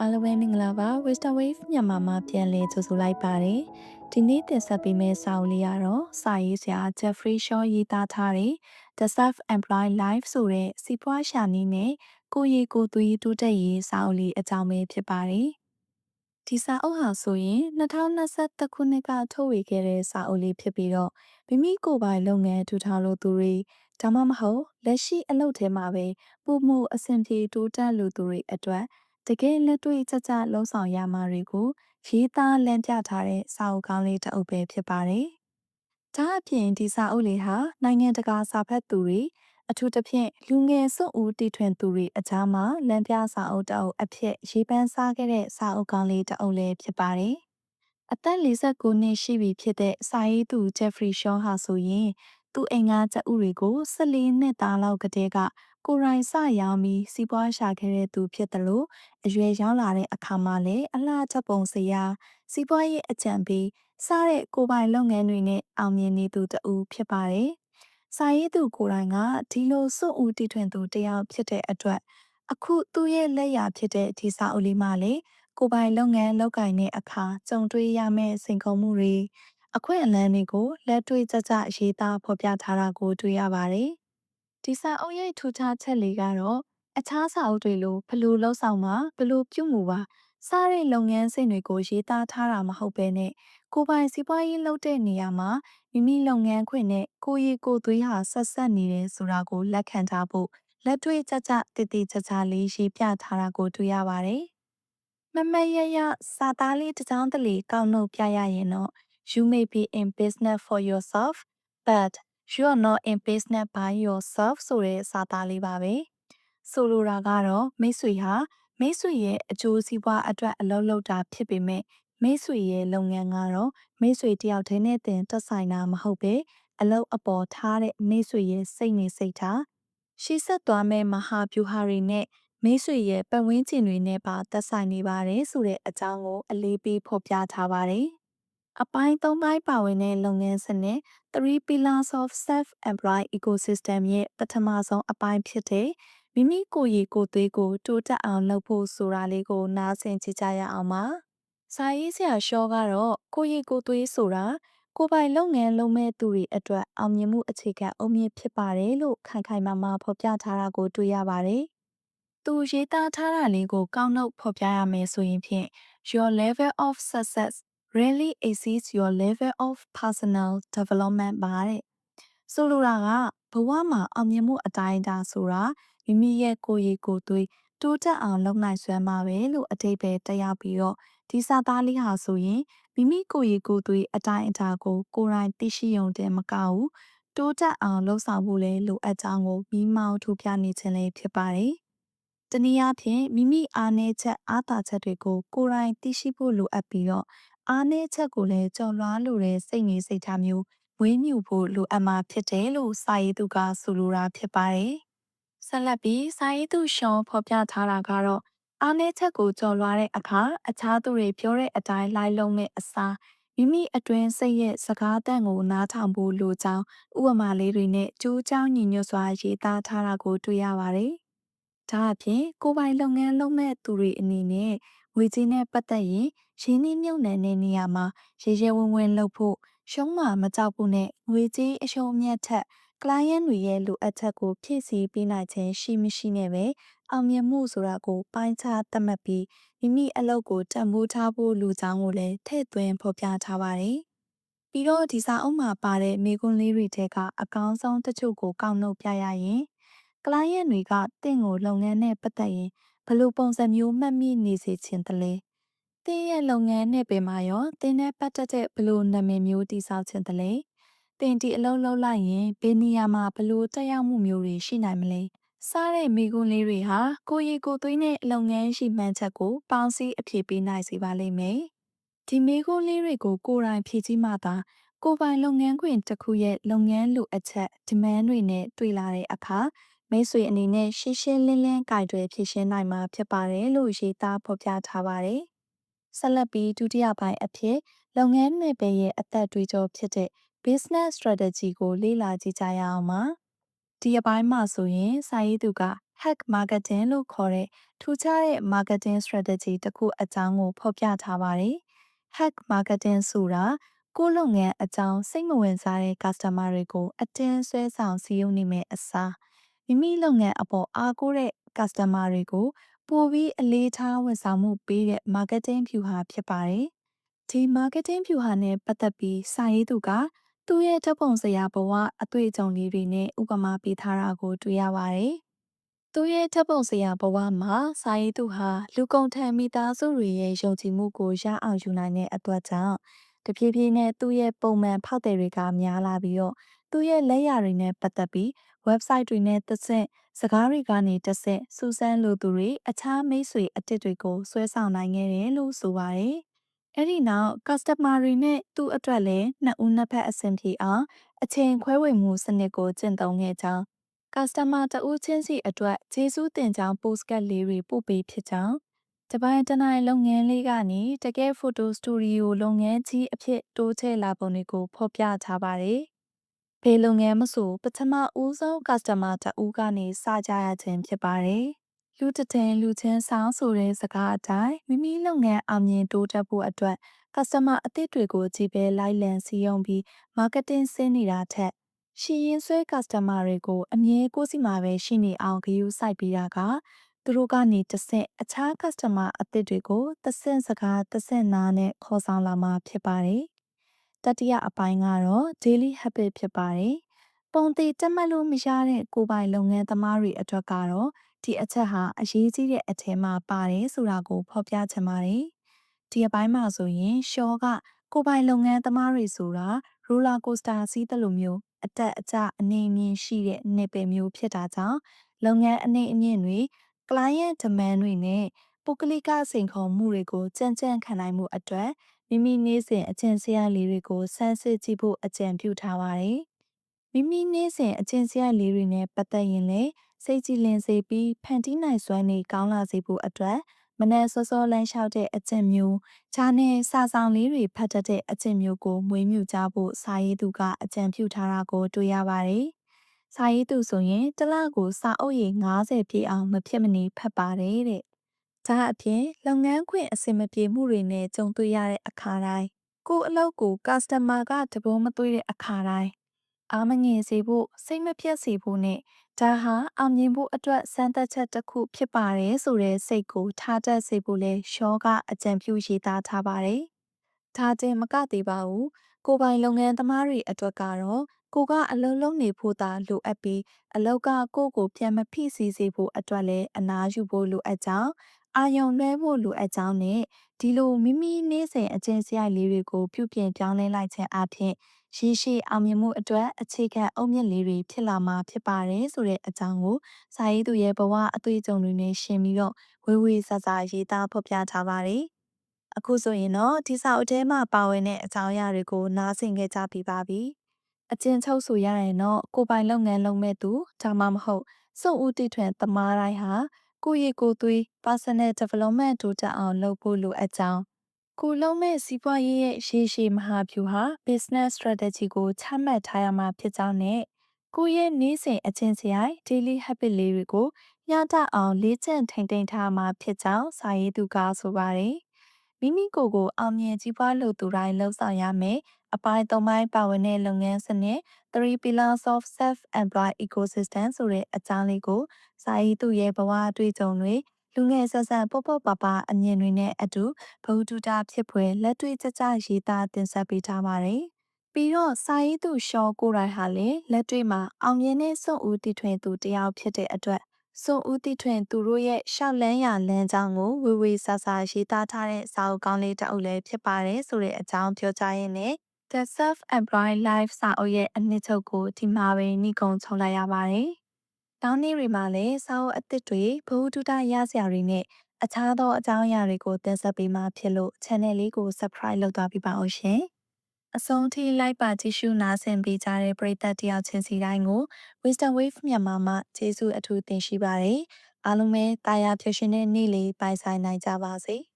အားလုံးပဲမင်္ဂလာပါ Wisdom Wave မြန်မာမှာပြန်လည်ကြိုဆိုလိုက်ပါတယ်ဒီနေ့တင်ဆက်ပေးမယ့်စာအုပ်လေးကတော့စာရေးဆရာ Jeffrey Shaw ရေးသားထားတဲ့ The Self-Employed Life ဆိုတဲ့စီးပွားရှာနည်းနဲ့ကိုရီကိုသွေးတိုးတက်ရေးစာအုပ်လေးအကြောင်းပဲဖြစ်ပါတယ်ဒီစာအုပ်ဟာဆိုရင်2021ခုနှစ်ကထုတ်ဝေခဲ့တဲ့စာအုပ်လေးဖြစ်ပြီးတော့မိမိကိုယ်ပိုင်လုပ်ငန်းထူထောင်လို့သူတွေဒါမှမဟုတ်လက်ရှိအလုပ်ထဲမှာပဲပုံမှုအဆင်ပြေတိုးတက်လို့သူတွေအတွက် တကယ်လက်တွေ့ကြကြလှုံ့ဆော်ရမှာတွေကိုရေးသားလမ်းပြထားတဲ့စာအုပ်ကောင်းလေးတစ်အုပ်ပဲဖြစ်ပါတယ်။ဒါအပြင်ဒီစာအုပ်လေးဟာနိုင်ငံတကာစာဖတ်သူတွေအထူးသဖြင့်လူငယ်စွန့်ဦးတည်ထွင်သူတွေအကြားမှာလမ်းပြစာအုပ်တစ်အုပ်အဖြစ်ရေးပန်းစားခဲ့တဲ့စာအုပ်ကောင်းလေးတစ်အုပ်လည်းဖြစ်ပါတယ်။အသက်49နှစ်ရှိပြီဖြစ်တဲ့စာရေးသူ Jeffrey Shaw ဟာဆိုရင် သူ့အိမ်ကကြက်ဥတွေကို14နှစ်သားလောက်ကတည်းကကိုရိုင်းစရောင်းပြီးစီးပွားရှာခဲ့တဲ့သူဖြစ်တယ်လို့အရွယ်ရောက်လာတဲ့အခါမှာလည်းအလှချက်ပုံစရာစီးပွားရေးအကြံပေးစားတဲ့ကိုပိုင်လုပ်ငန်းတွေနဲ့အောင်မြင်နေသူတူဖြစ်ပါတယ်။စာရေးသူကိုယ်တိုင်ကဒီလိုစွန့်ဦးတည်ထွင်သူတယောက်ဖြစ်တဲ့အတွက်အခုသူ့ရဲ့လက်ရာဖြစ်တဲ့ဒီစာအုပ်လေးမှလည်းကိုပိုင်လုပ်ငန်းလုပ်ကိုင်တဲ့အခါကြုံတွေ့ရမယ့်စိန်ခေါ်မှုတွေ အခွင့်အလမ်းတွေကိုလက်တွေ့ကြကြရေးသားဖော်ပြထားတာကိုတွေ့ရပါတယ်။ဒီစာအုပ်ရဲ့ထူးခြားချက်လေးကတော့အခြားစာအုပ်တွေလိုဘလို့လှုပ်ဆောင်မှာဘလို့ပြုမှုပါစားတဲ့လုပ်ငန်းစဉ်တွေကိုရေးသားထားတာမဟုတ်ဘဲနဲ့ကိုပိုင်စီးပွားရေးလုပ်တဲ့နေရာမှာမိမိလုပ်ငန်းခွင်နဲ့ကိုရီကိုသွေးဟာဆက်ဆက်နေတယ်ဆိုတာကိုလက်ခံထားဖို့လက်တွေ့ကြကြတည်တည်ကြကြလေးရေးပြထားတာကိုတွေ့ရပါတယ်။မမရရစာသားလေးတစ်ကြောင်းတလေကောက်နှုတ်ပြရရင်တော့ you may be in business for yourself but you are not in business by yourself ဆိုတဲ့စာသားလေးပါပဲ။ဆိုလိုတာကတော့မိတ်ဆွေဟာမိတ်ဆွေရဲ့အကျိုးစီးပွားအတွက်အလုပ်လုပ်တာဖြစ်ပေမဲ့မိတ်ဆွေရဲ့လုပ်ငန်းကတော့မိတ်ဆွေတယောက်တည်းနဲ့တင်သက်ဆိုင်တာမဟုတ်ပဲအလုပ်အပေါ်ထားတဲ့မိတ်ဆွေရဲ့စိတ်နေစိတ်ထားရှေ့ဆက်သွားမဲ့မဟာဗျူဟာတွေနဲ့မိတ်ဆွေရဲ့ပတ်ဝန်းကျင်တွေနဲ့ပါသက်ဆိုင်နေပါတယ်ဆိုတဲ့အကြောင်းကိုအလေးပေးဖော်ပြထားပါတယ်။ အပိုင်း၃ပိုင်းပါဝင်တဲ့လုပ်ငန်းစနစ်3 pillars of self-employed ecosystem ရဲ့ပထမဆုံးအပိုင်းဖြစ်တဲ့မိမိကိုယ်ရည်ကိုယ်သွေးကိုတိုးတက်အောင်လုပ်ဖို့ဆိုတာလေးကိုနားဆင်ကြည့်ကြရအောင်ပါ။စာရေးဆရာရှောကတော့ကိုယ်ရည်ကိုယ်သွေးဆိုတာကိုယ်ပိုင်လုပ်ငန်းလုပ်မဲ့သူတွေအတွက်အောင်မြင်မှုအခြေခံအုတ်မြစ်ဖြစ်ပါတယ်လို့ခိုင်ခိုင်မာမာဖော်ပြထားတာကိုတွေ့ရပါတယ်။သူရေးသားထားတာလေးကိုကောက်နှုတ်ဖော်ပြရမယ်ဆိုရင်ဖြင့် your level of success really exceeds your level of personal development ပါတဲ့။ဆိုလိုတာကဘဝမှာအောင်မြင်မှုအတိုင်းအတာဆိုတာမိမိရဲ့ကိုယ်ရည်ကိုယ်သွေးတိုးတက်အောင်လုပ်နိုင်စွမ်းပါပဲလို့အတိတ်ပဲတက်ရောက်ပြီးတော့ဒီစာသားလေးဟာဆိုရင်မိမိကိုယ်ရည်ကိုယ်သွေးအတိုင်းအတာကိုကိုယ်တိုင်သိရှိုံတည်းမကဘူးတိုးတက်အောင်လှုပ်ဆောင်ဖို့လည်းလိုအပ်ကြောင်းကိုမိမောင်းထုတ်ပြနေခြင်းလည်းဖြစ်ပါတယ်။ တနည်းအားဖြင့်မိမိအားနည်းချက်အားသာချက်တွေကိုကိုယ်တိုင်သိရှိဖို့လိုအပ်ပြီးတော့အားနည်းချက်ကိုလည်းကြော်လွှားလိုတဲ့စိတ်နေစိတ်ထားမျိုးဝေးမြူဖို့လိုအပ်မှာဖြစ်တယ်လို့စာရေးသူကဆိုလိုတာဖြစ်ပါတယ်။ဆက်လက်ပြီးစာရေးသူရှောင်းဖော်ပြထားတာကတော့အားနည်းချက်ကိုကြော်လွှားတဲ့အခါအခြားသူတွေပြောတဲ့အတိုင်းလိုက်လုံးမဲ့အစားမိမိအတွင်းစိတ်ရဲ့စကားတန်ကိုနားထောင်ဖို့လိုကြောင်းဥပမာလေးတွေနဲ့ကြိုးကြောင်းညီညွတ်စွာရေးသားထားတာကိုတွေ့ရပါတယ်။ ဒါအပြင်ကိုပိုင်လုပ်ငန်းလုပ်မဲ့သူတွေအနေနဲ့ငွေကြေးနဲ့ပတ်သက်ရင်ရင်းနှီးမြှုပ်နှံတဲ့နေရာမှာရေရဲဝင်းဝင်းလုပ်ဖို့ရှုံးမှမကြောက်ဖို့နဲ့ငွေကြေးအရှုံးအမြတ်ထက် client တွေရဲ့လိုအပ်ချက်ကိုဖြည့်ဆည်းပေးနိုင်ခြင်းရှိမရှိနဲ့ပဲအောင်မြင်မှုဆိုတာကိုပိုင်းခြားသတ်မှတ်ပြီးမိမိအလုပ်ကိုတံမိုးထားဖို့လူကြောင်းကိုလည်းထည့်သွင်းဖော်ပြထားပါတယ်။ပြီးတော့ဒီစာအုပ်မှာပါတဲ့မိကွန်းလေးတွေထဲကအကောင်းဆုံးတချို့ကိုကောက်နှုတ်ပြရရင် client တွေကတင့်ကိုလုပ်ငန်းနဲ့ပတ်သက်ရင်ဘယ်လိုပုံစံမျိုးမှတ်မိနေစေချင်သလဲ။တင်းရဲ့လုပ်ငန်းနဲ့ပင်မှာရောတင်းနဲ့ပတ်သက်တဲ့ဘယ်လိုနာမည်မျိုးတည်ဆောက်ချင်သလဲ။တင်ဒီအလုံးလုံးလိုက်ရင်ဘယ်နေရာမှာဘလို့တက်ရောက်မှုမျိုးတွေရှိနိုင်မလဲစားတဲ့မိကွန်းလေးတွေဟာကိုရီကိုသွေးနဲ့လုပ်ငန်းရှိမှန်းချက်ကိုပေါင်းစည်းအဖြေပေးနိုင်စေပါလိမ့်မယ်ဒီမိကွန်းလေးတွေကိုကိုယ်တိုင်ဖြည့်ဆည်းမှသာကိုယ်ပိုင်လုပ်ငန်းခွင်တစ်ခုရဲ့လုပ်ငန်းလိုအပ်ချက် demand တွေနဲ့တွေ့လာတဲ့အခါ မိတ်ဆွေအနေနဲ့ရှင်းရှင်းလင်းလင်းကြိုက်တွေဖြည့်ရှင်းနိုင်မှာဖြစ်ပါတယ်လို့ရေးသားဖော်ပြထားပါတယ်ဆက်လက်ပြီးဒုတိယပိုင်းအဖြစ်လုပ်ငန်းနယ်ပယ်ရဲ့အသက်တွေးကြောဖြစ်တဲ့ business strategy ကိုလေ့လာကြည့်ကြရအောင်ပါဒီအပိုင်းမှာဆိုရင်စာရေးသူက hack marketing လို့ခေါ်တဲ့ထူးခြားတဲ့ marketing strategy တစ်ခုအကြောင်းကိုဖော်ပြထားပါတယ်။ hack marketing ဆိုတာကိုယ့်လုပ်ငန်းအကြောင်းစိတ်မဝင်စားတဲ့ customer တွေကိုအတင်းဆွဲဆောင်စည်းရုံးနေမယ့်အစား မိမိလုပ်ငန်းအပေါ်အားကိုးတဲ့ customer တွေကိုပိုပြီးအလေးထားဝန်ဆောင်မှုပေးတဲ့ marketing ဖြူဟာဖြစ်ပါတယ်။ဒီ marketing ဖြူဟာနဲ့ပတ်သက်ပြီးစာရေးသူကသူ့ရဲ့ဓာတ်ပုံစရာဘဝအတွေ့အကြုံလေးတွေနဲ့ဥပမာပေးထားတာကိုတွေ့ရပါတယ်။သူ့ရဲ့ဓာတ်ပုံစရာဘဝမှာစာရေးသူဟာလူကုန်ထံမိသားစုတွေရဲ့ယုံကြည်မှုကိုရအောင်ယူနိုင်တဲ့အတွက်ကြောင့် တဖြည်းဖြည်းနဲ့သူ့ရဲ့ပုံမှန်ဖောက်တယ်တွေကများလာပြီးတော့သူ့ရဲ့လက်ရာတွေနဲ့ပတ်သက်ပြီး website တွေနဲ့သက်ဆက်စကားတွေကနေတက်ဆက်စူးစမ်းလိုသူတွေအခြားမိတ်ဆွေအတစ်တွေကိုဆွဲဆောင်နိုင်ခဲ့တယ်လို့ဆိုပါတယ်။အဲ့ဒီနောက် customer တွေနဲ့သူ့အတွက်လည်းနှစ်ဦးနှစ်ဖက်အဆင်ပြေအောင်အချိန်ခွဲဝေမှုစနစ်ကိုကျင့်သုံးခဲ့ကြောင်း customer တဦးချင်းစီအတွက်ကျေးဇူးတင်ကြောင်း postcard လေးတွေပို့ပေးဖြစ်ကြောင်း တပိုင်းတနိုင်လုပ်ငန်းလေးကနေတကယ်ဖိုတိုစတူဒီယိုလုပ်ငန်းကြီးအဖြစ်တိုးချဲ့လာပုံတွေကိုဖော်ပြထားပါတယ်။ဘယ်လုပ်ငန်းမဆိုပထမဦးဆုံး customer တဦးကနေစကြရခြင်းဖြစ်ပါတယ်။လူတစ်ထင်လူချင်းဆောင်ဆိုတဲ့စကားအတိုင်းမိမိလုပ်ငန်းအောင်မြင်တိုးတက်ဖို့အတွက် customer အသစ်တွေကိုကြည့်ပဲလိုက်လံစည်းရုံးပြီး marketing ဆင်းနေတာထက်ရှီရင်ဆွဲ customer တွေကိုအမြဲကိုယ်စီမှာပဲရှိနေအောင်ဂရုစိုက်ပြီးတာက သူတို့ကနေတဆင့်အခြား customer အသစ်တွေကိုတဆင့်စကားတဆင့်နားနဲ့ခေါ်ဆောင်လာမှာဖြစ်ပါတယ်။တတိယအပိုင်းကတော့ daily habit ဖြစ်ပါတယ်။ပုံသေးတက်မှတ်လို့မရတဲ့ကိုယ်ပိုင်လုပ်ငန်းသမားတွေအတွက်ကတော့ဒီအချက်ဟာအရေးကြီးတဲ့အထက်မှာပါတယ်ဆိုတာကိုဖော်ပြချင်ပါတယ်။ဒီအပိုင်းမှာဆိုရင်ရှော့ကကိုယ်ပိုင်လုပ်ငန်းသမားတွေဆိုတာ roller coaster စီးသလိုမျိုးအတက်အကျအနေအမြင့်ရှိတဲ့နေပယ်မျိုးဖြစ်တာကြောင့်လုပ်ငန်းအနေအမြင့်တွေ client demand တွေနဲ့ပုဂ္ဂလိကစိန်ခေါ်မှုတွေကိုကြံ့ကြံ့ခံနိုင်မှုအတွက်မိမိနေ့စဉ်အကျင့်စရိုက်လေးတွေကိုစမ်းစစ်ကြည့်ဖို့အကြံပြုထားပါတယ်။မိမိနေ့စဉ်အကျင့်စရိုက်လေးတွေနဲ့ပတ်သက်ရင်လည်းစိတ်ကြည်လင်စေပြီးဖန်တီးနိုင်စွမ်းနေကောင်းလာစေဖို့အတွက်မနက်စောစောလမ်းလျှောက်တဲ့အကျင့်မျိုး၊ဈာနဲ့စာဆောင်လေးတွေဖတ်တတ်တဲ့အကျင့်မျိုးကိုမွေးမြူကြဖို့စာရေးသူကအကြံပြုထားတာကိုတွေ့ရပါတယ်။ စာရေးသူဆိုရင်တစ်လကိုစာအုပ်ရေ90ပြည့်အောင်မဖြစ်မနေဖတ်ပါတယ်တဲ့။ဒါအပြင်လုပ်ငန်းခွင်အဆင်မပြေမှုတွေနဲ့ကြုံတွေ့ရတဲ့အခါတိုင်းကိုယ့်အလုပ်ကို customer ကတဘောမသွေးတဲ့အခါတိုင်းအားမငယ်စေဖို့စိတ်မပြတ်စေဖို့နဲ့ဒါဟာအောင်မြင်ဖို့အတွက်စမ်းသပ်ချက်တစ်ခုဖြစ်ပါတယ်ဆိုတဲ့စိတ်ကိုထားတတ်စေဖို့လဲရှောကအကြံပြုရေးသားထားပါတယ်။ဒါတင်မကသေးပါဘူး။ကိုပိုင်လုပ်ငန်းသမားတွေအတွက်ကတော့ ကိုကအလုံးလုံးနေဖို့သာလိုအပ်ပြီးအလောက်ကကိုကိုပြန်မဖိစီစေဖို့အတွက်လည်းအနားယူဖို့လိုအပ်ကြောင်းအာယုံလွှဲဖို့လိုအပ်ကြောင်းနဲ့ဒီလိုမိမိနေ့စဉ်အကျင့်စရိုက်လေးတွေကိုပြုပြင်ပြောင်းလဲလိုက်ခြင်းအပြင်ရည်ရှိအောင်မြင်မှုအတွက်အခြေခံအုတ်မြစ်လေးတွေဖြစ်လာမှာဖြစ်ပါတယ်ဆိုတဲ့အကြောင်းကိုစာရေးသူရဲ့ဘဝအတွေ့အကြုံတွေနဲ့ရှင်းပြီးတော့ဝေဝေဆဆရေးသားဖော်ပြထားပါတယ်။အခုဆိုရင်တော့ဒီစာအုပ်ထဲမှာပါဝင်တဲ့အကြောင်းအရာတွေကိုနားဆင်ခဲ့ကြပြီးပါပြီ။ အကျဉ်းချုပ်ဆိုရရင်တော့ကိုပိုင်လုပ်ငန်းလုပ်မဲ့သူဒါမှမဟုတ်စုံဦးတည်ထွင်သမားတိုင်းဟာကိုယ့်ရဲ့ကိုယ်သွေး personal development တိုးတက်အောင်လုပ်ဖို့လိုအပ်ကြောင်းကိုလုံးမဲ့စီးပွားရေးရဲ့ရေရှည်မဟာဗျူဟာ business strategy ကိုချမှတ်ထားရမှာဖြစ်ကြောင်းနဲ့ကိုယ့်ရဲ့နေ့စဉ်အချင်းစရိုက် daily habit လေးတွေကိုညတအောင်လေ့ကျင့်ထိန်သိမ်းထားမှာဖြစ်ကြောင်းစာရေးသူကဆိုပါတယ်။ မိမိကိုယ်ကိုအောင်မြင်ကြီးပွားလို့သူတိုင်းလှုပ်ဆောင်ရမယ်။အပိုင်း၃ပိုင်းပါဝင်တဲ့လုပ်ငန်းစနစ် three pillars of self employed ecosystem ဆိုတဲ့အကြောင်းလေးကိုစာရေးသူရဲ့ဘဝအတွေ့အကြုံတွေလူငယ်ဆက်ဆက်ပေါ့ပေါ့ပါပါအမြင်တွေနဲ့အတူဘဝတုတာဖြစ်ဖွယ်လက်တွေ့ကြကြရေးသားတင်ဆက်ပေးထားပါတယ်။ပြီးတော့စာရေးသူရှော့ကိုရိုင်းဟာလည်းလက်တွေ့မှာအောင်မြင်တဲ့စွန့်ဦးတည်ထွင်သူတယောက်ဖြစ်တဲ့အတွက် စွန့်ဦးတည်ထွင်သူတို့ရဲ့ရှောက်လန်းရလမ်းကြောင်းကိုဝေဝေဆာဆာရေးသားထားတဲ့စာအုပ်ကောင်းလေးတစ်အုပ်လည်းဖြစ်ပါတယ်ဆိုတဲ့အကြောင်းပြောကြားရင်းနဲ့ The Self Employed Life စာအုပ်ရဲ့အနှစ်ချုပ်ကိုဒီမှာပဲနှိကုံချုပ်လိုက်ရပါတယ်။တောင်းနေ့တွေမှာလည်းစာအုပ်အသစ်တွေဘဝတုဒရစရာတွေနဲ့အခြားသောအကြောင်းအရာတွေကိုတင်ဆက်ပေးမှာဖြစ်လို့ channel လေးကို subscribe လုပ်သွားပေးပါအောင်ရှင်။ အဆုံးထိလိုက်ပါကြည့်ရှုနားဆင်ပေးကြတဲ့ပရိသတ်တယောက်ချင်းစီတိုင်းကို Wisdom Wave မြန်မာမှကျေးဇူးအထူးတင်ရှိပါတယ်။အားလုံးပဲတာယာဖြစ်ရှင်တဲ့နေ့လေးပိုင်ဆိုင်နိုင်ကြပါစေ။